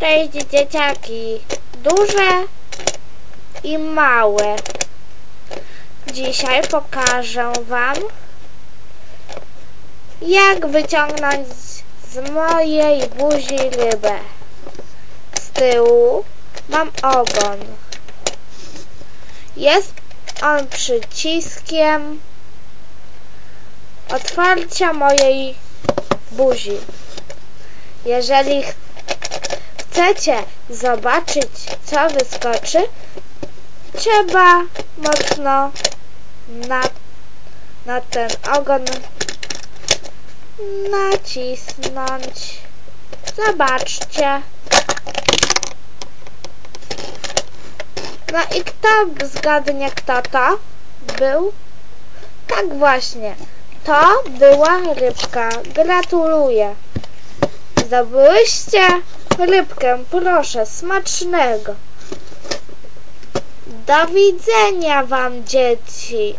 Cześć dzieciaki, duże i małe. Dzisiaj pokażę Wam, jak wyciągnąć z mojej buzi rybę. Z tyłu mam ogon. Jest on przyciskiem otwarcia mojej buzi. Jeżeli ch- chcecie zobaczyć, co wyskoczy, trzeba mocno na, na ten ogon nacisnąć. Zobaczcie. No i kto zgadnie, kto to był? Tak właśnie. To była rybka. Gratuluję. Zdobyłyście rybkę, proszę, smacznego. Do widzenia wam, dzieci.